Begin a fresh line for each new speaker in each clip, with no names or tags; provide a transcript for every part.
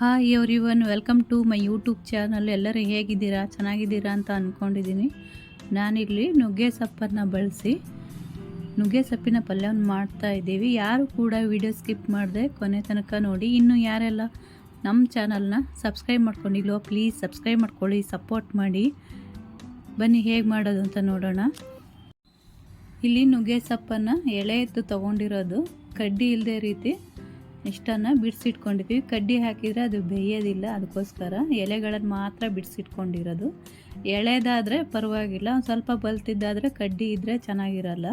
Hi everyone welcome to my YouTube channel ಎಲ್ಲರೂ ಹೇಗಿದ್ದೀರಾ? ಚೆನ್ನಾಗಿದ್ದೀರಾ ಅಂತ ಅಂದ್ಕೊಂಡಿದ್ದೀನಿ ನಾನಿಲ್ಲಿ ನುಗ್ಗೆ ಸೊಪ್ಪನ್ನು ಬಳಸಿ ನುಗ್ಗೆ ಸೊಪ್ಪಿನ ಪಲ್ಯವನ್ನು ಮಾಡ್ತಾ ಇದ್ದೀವಿ. ಯಾರು ಕೂಡ ವಿಡಿಯೋ ಸ್ಕಿಪ್ ಮಾಡಿದೆ ಕೊನೆ ತನಕ ನೋಡಿ. ಇನ್ನು ಯಾರೆಲ್ಲ ನಮ್ಮ ಚಾನಲ್ನ ಸಬ್ಸ್ಕ್ರೈಬ್ ಮಾಡ್ಕೊಂಡಿಲ್ವೋ ಪ್ಲೀಸ್ ಸಬ್ಸ್ಕ್ರೈಬ್ ಮಾಡ್ಕೊಳ್ಳಿ ಸಪೋರ್ಟ್ ಮಾಡಿ. ಬನ್ನಿ, ಹೇಗೆ ಮಾಡೋದು ಅಂತ ನೋಡೋಣ. ಇಲ್ಲಿ ನುಗ್ಗೆ ಸೊಪ್ಪನ್ನು ಎಳೆ ಎತ್ತು ತೊಗೊಂಡಿರೋದು. ಕಡ್ಡಿ ಇಲ್ಲದೆ ರೀತಿ ಇಷ್ಟನ್ನು ಬಿಡಿಸಿಟ್ಕೊಂಡಿದ್ದೀವಿ ಕಡ್ಡಿ ಹಾಕಿದರೆ ಅದು ಬೇಯೋದಿಲ್ಲ, ಅದಕ್ಕೋಸ್ಕರ ಎಲೆಗಳನ್ನು ಮಾತ್ರ ಬಿಡಿಸಿಟ್ಕೊಂಡಿರೋದು. ಎಳೆದಾದರೆ ಪರವಾಗಿಲ್ಲ, ಒಂದು ಸ್ವಲ್ಪ ಬಲ್ತಿದ್ದಾದರೆ ಕಡ್ಡಿ ಇದ್ದರೆ ಚೆನ್ನಾಗಿರಲ್ಲ.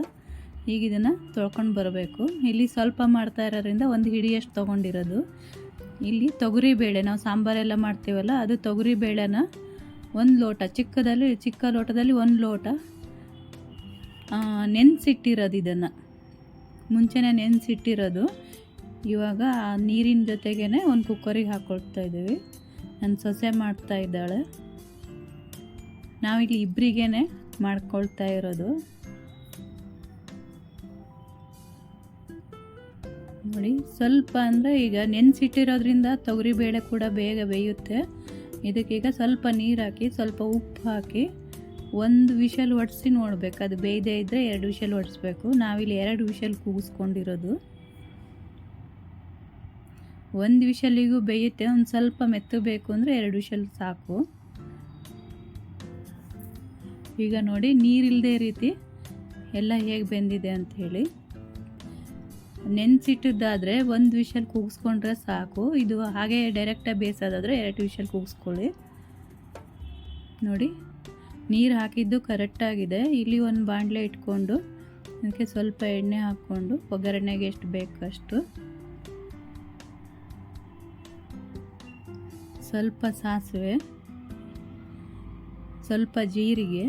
ಈಗ ಇದನ್ನು ತೊಳ್ಕೊಂಡು ಬರಬೇಕು. ಇಲ್ಲಿ ಸ್ವಲ್ಪ ಮಾಡ್ತಾ ಇರೋದ್ರಿಂದ ಒಂದು ಹಿಡಿಯಷ್ಟು ತೊಗೊಂಡಿರೋದು. ಇಲ್ಲಿ ತೊಗರಿ ಬೇಳೆ ನಾವು ಸಾಂಬಾರೆಲ್ಲ ಮಾಡ್ತೀವಲ್ಲ, ಅದು ತೊಗರಿ ಬೇಳೆನ ಒಂದು ಲೋಟ, ಚಿಕ್ಕದಲ್ಲಿ, ಚಿಕ್ಕ ಲೋಟದಲ್ಲಿ ಒಂದು ಲೋಟ ನೆನೆಸಿಟ್ಟಿರೋದು ಇದನ್ನು. ಮುಂಚೆನೇ ನೆನೆಸಿಟ್ಟಿರೋದು. ಇವಾಗ ಆ ನೀರಿನ ಜೊತೆಗೇ ಒಂದು ಕುಕ್ಕರಿಗೆ ಹಾಕ್ಕೊಳ್ತಾ ಇದ್ದೀವಿ. ನನ್ನ ಸೊಸೆ ಮಾಡ್ತಾ ಇದ್ದಾಳೆ. ನಾವಿಲ್ಲಿ ಇಬ್ಬರಿಗೇ ಮಾಡ್ಕೊಳ್ತಾ ಇರೋದು. ನೋಡಿ, ಸ್ವಲ್ಪ ಅಂದರೆ ಈಗ ನೆನೆಸಿಟ್ಟಿರೋದ್ರಿಂದ ತೊಗರಿಬೇಳೆ ಕೂಡ ಬೇಗ ಬೇಯುತ್ತೆ. ಇದಕ್ಕೀಗ ಸ್ವಲ್ಪ ನೀರು ಹಾಕಿ, ಸ್ವಲ್ಪ ಉಪ್ಪು ಹಾಕಿ ಒಂದು ವಿಷಲ್ ಒಡಿಸಿ ನೋಡಬೇಕು. ಅದು ಬೇಯದೇ ಇದ್ದರೆ ಎರಡು ವಿಷಲ್ ಒಡಿಸ್ಬೇಕು. ನಾವಿಲ್ಲಿ ಎರಡು ವಿಷಲ್ ಕೂಗಿಸ್ಕೊಂಡಿರೋದು. ಒಂದು ವಿಷಲಿಗೂ ಬೇಯುತ್ತೆ, ಒಂದು ಸ್ವಲ್ಪ ಮೆತ್ತಬೇಕು ಅಂದರೆ ಎರಡು ವಿಷಲ್ ಸಾಕು. ಈಗ ನೋಡಿ ನೀರಿಲ್ಲದೆ ರೀತಿ ಎಲ್ಲ ಹೇಗೆ ಬೆಂದಿದೆ ಅಂತ ಹೇಳಿ. ನೆನೆಸಿಟ್ಟಿದ್ದಾದರೆ ಒಂದು ವಿಷಲ್ ಕೂಗಿಸ್ಕೊಂಡ್ರೆ ಸಾಕು. ಇದು ಹಾಗೆ ಡೈರೆಕ್ಟಾಗಿ ಬೇಯಿಸೋದಾದರೆ ಎರಡು ವಿಷಲ್ ಕೂಗಿಸ್ಕೊಳ್ಳಿ. ನೋಡಿ, ನೀರು ಹಾಕಿದ್ದು ಕರೆಕ್ಟಾಗಿದೆ ಇಲ್ಲಿ ಒಂದು ಬಾಣಲೆ ಇಟ್ಕೊಂಡು, ಅದಕ್ಕೆ ಸ್ವಲ್ಪ ಎಣ್ಣೆ ಹಾಕ್ಕೊಂಡು, ಒಗ್ಗರಣೆಗೆ ಎಷ್ಟು ಬೇಕಷ್ಟು. ಸ್ವಲ್ಪ ಸಾಸಿವೆ, ಸ್ವಲ್ಪ ಜೀರಿಗೆ,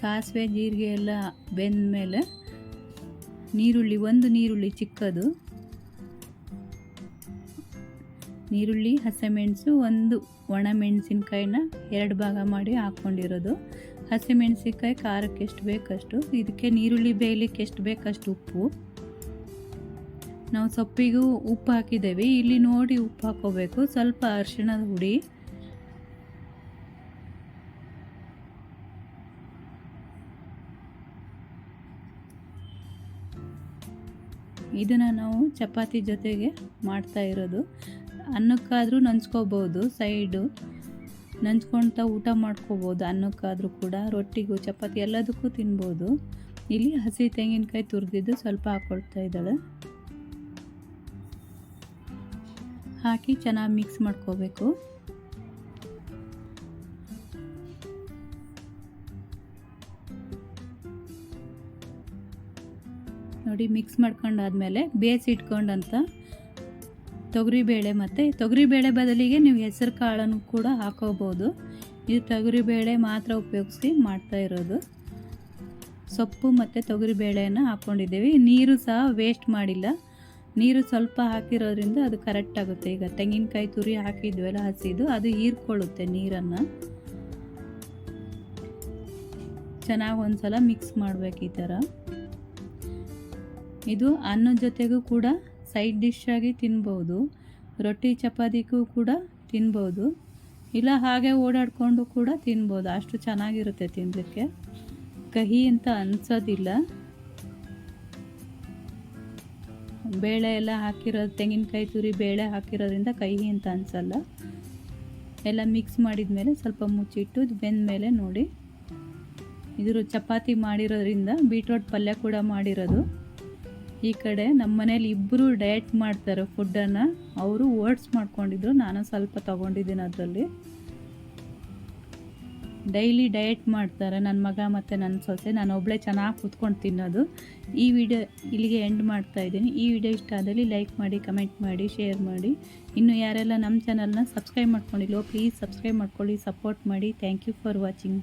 ಸಾಸಿವೆ, ಜೀರಿಗೆ ಎಲ್ಲ ಬೆಂದ ಮೇಲೆ ನೀರುಳ್ಳಿ, ಒಂದು ನೀರುಳ್ಳಿ ಚಿಕ್ಕದು, ನೀರುಳ್ಳಿ, ಹಸಿಮೆಣಸು, ಒಂದು ಒಣಮೆಣಸಿನ್ಕಾಯಿನ ಎರಡು ಭಾಗ ಮಾಡಿ ಹಾಕ್ಕೊಂಡಿರೋದು. ಹಸಿಮೆಣಸಿನ್ಕಾಯಿ ಖಾರಕ್ಕೆ ಎಷ್ಟು ಬೇಕಷ್ಟು, ಇದಕ್ಕೆ ನೀರುಳ್ಳಿ ಬೇಯಲಿಕ್ಕೆ ಎಷ್ಟು ಬೇಕಷ್ಟು ಉಪ್ಪು. ನಾವು ಸೊಪ್ಪಿಗೂ ಉಪ್ಪು ಹಾಕಿದ್ದೇವೆ. ಇಲ್ಲಿ ನೋಡಿ ಉಪ್ಪು ಹಾಕೋಬೇಕು ಸ್ವಲ್ಪ ಅರಿಶಿಣದ ಹುಡಿ. ಇದನ್ನು ನಾವು ಚಪಾತಿ ಜೊತೆಗೆ ಮಾಡ್ತಾ ಇರೋದು. ಅನ್ನಕ್ಕಾದರೂ ನಂಚ್ಕೋಬೋದು. ಸೈಡು ನಂಚ್ಕೊಳ್ತಾ ಊಟ ಮಾಡ್ಕೋಬೋದು. ಅನ್ನಕ್ಕಾದರೂ ಕೂಡ ರೊಟ್ಟಿಗೂ ಚಪಾತಿ ಎಲ್ಲದಕ್ಕೂ ತಿನ್ಬೋದು. ಇಲ್ಲಿ ಹಸಿ ತೆಂಗಿನಕಾಯಿ ತುರಿದಿದ್ದು ಸ್ವಲ್ಪ ಹಾಕ್ಕೊಳ್ತಾ ಇದ್ದಾಳೆ. ಹಾಕಿ ಚೆನ್ನಾಗಿ ಮಿಕ್ಸ್ ಮಾಡ್ಕೋಬೇಕು. ನೋಡಿ, ಮಿಕ್ಸ್ ಮಾಡ್ಕೊಂಡಾದ್ಮೇಲೆ ಬೇಯಿಸಿಟ್ಕೊಂಡಂಥ ತೊಗರಿಬೇಳೆ ಮತ್ತು ತೊಗರಿಬೇಳೆ ಬದಲಿಗೆ ನೀವು ಹೆಸರು ಕಾಳನ್ನು ಕೂಡ ಹಾಕೋಬೋದು. ಇದು ತೊಗರಿಬೇಳೆ ಮಾತ್ರ ಉಪಯೋಗಿಸಿ ಮಾಡ್ತಾ ಇರೋದು. ಸೊಪ್ಪು ಮತ್ತು ತೊಗರಿಬೇಳೆಯನ್ನು ಹಾಕ್ಕೊಂಡಿದ್ದೀವಿ ನೀರು ಸಹ ವೇಸ್ಟ್ ಮಾಡಿಲ್ಲ. ನೀರು ಸ್ವಲ್ಪ ಹಾಕಿರೋದ್ರಿಂದ ಅದು ಕರೆಕ್ಟ್ ಆಗುತ್ತೆ. ಈಗ ತೆಂಗಿನಕಾಯಿ ತುರಿ ಹಾಕಿದ್ವಲ್ಲ, ಹಸಿದು, ಅದು ಹೀರ್ಕೊಳ್ಳುತ್ತೆ ನೀರನ್ನು. ಚೆನ್ನಾಗಿ ಒಂದು ಸಲ ಮಿಕ್ಸ್ ಮಾಡಬೇಕು ಈ ಥರ. ಇದು ಅನ್ನದ ಜೊತೆಗೂ ಕೂಡ ಸೈಡ್ ಡಿಶ್ ಆಗಿ ತಿನ್ಬೋದು. ರೊಟ್ಟಿ, ಚಪಾತಿಗೂ ಕೂಡ ತಿನ್ಬೋದು. ಇಲ್ಲ ಹಾಗೆ ಓಡಾಡಿಕೊಂಡು ಕೂಡ ತಿನ್ಬೋದು. ಅಷ್ಟು ಚೆನ್ನಾಗಿರುತ್ತೆ ತಿನ್ನಲಿಕ್ಕೆ ಕಹಿ ಅಂತ ಅನಿಸೋದಿಲ್ಲ. ಬೇಳೆ ಎಲ್ಲ ಹಾಕಿರೋದು, ತೆಂಗಿನಕಾಯಿ ತುರಿ ಬೇಳೆ ಹಾಕಿರೋದ್ರಿಂದ ಕಹಿ ಅಂತ ಅನಿಸಲ್ಲ. ಎಲ್ಲ ಮಿಕ್ಸ್ ಮಾಡಿದ ಮೇಲೆ ಸ್ವಲ್ಪ ಮುಚ್ಚಿಟ್ಟು ಬೆಂದ ಮೇಲೆ ನೋಡಿ. ಇದ್ರ ಚಪಾತಿ ಮಾಡಿರೋದ್ರಿಂದ ಬೀಟ್ರೋಟ್ ಪಲ್ಯ ಕೂಡ ಮಾಡಿರೋದು. ಈ ಕಡೆ ನಮ್ಮ ಮನೇಲಿ ಇಬ್ಬರು ಡಯಟ್ ಮಾಡ್ತಾರೆ ಫುಡ್ಡನ್ನು ಅವರು ಓಟ್ಸ್ ಮಾಡ್ಕೊಂಡಿದ್ರು, ನಾನು ಸ್ವಲ್ಪ ತೊಗೊಂಡಿದ್ದೀನಿ ಅದರಲ್ಲಿ. ಡೈಲಿ ಡಯಟ್ ಮಾಡ್ತಾರೆ ನನ್ನ ಮಗ ಮತ್ತು ನನ್ನ ಸೊಸೆ. ನಾನು ಒಬ್ಬಳೇ ಚೆನ್ನಾಗಿ ಕೂತ್ಕೊಂಡು ತಿನ್ನೋದು. ಈ ವಿಡಿಯೋ ಇಲ್ಲಿಗೆ ಎಂಡ್ ಮಾಡ್ತಾ ಇದ್ದೀನಿ. ಈ ವಿಡಿಯೋ ಇಷ್ಟ ಆದಲ್ಲಿ ಲೈಕ್ ಮಾಡಿ ಕಮೆಂಟ್ ಮಾಡಿ ಶೇರ್ ಮಾಡಿ. ಇನ್ನು ಯಾರೆಲ್ಲ ನಮ್ಮ ಚಾನಲ್ನ ಸಬ್ಸ್ಕ್ರೈಬ್ ಮಾಡ್ಕೊಂಡಿಲ್ವೋ ಪ್ಲೀಸ್ ಸಬ್ಸ್ಕ್ರೈಬ್ ಮಾಡ್ಕೊಳ್ಳಿ ಸಪೋರ್ಟ್ ಮಾಡಿ. Thank you for watching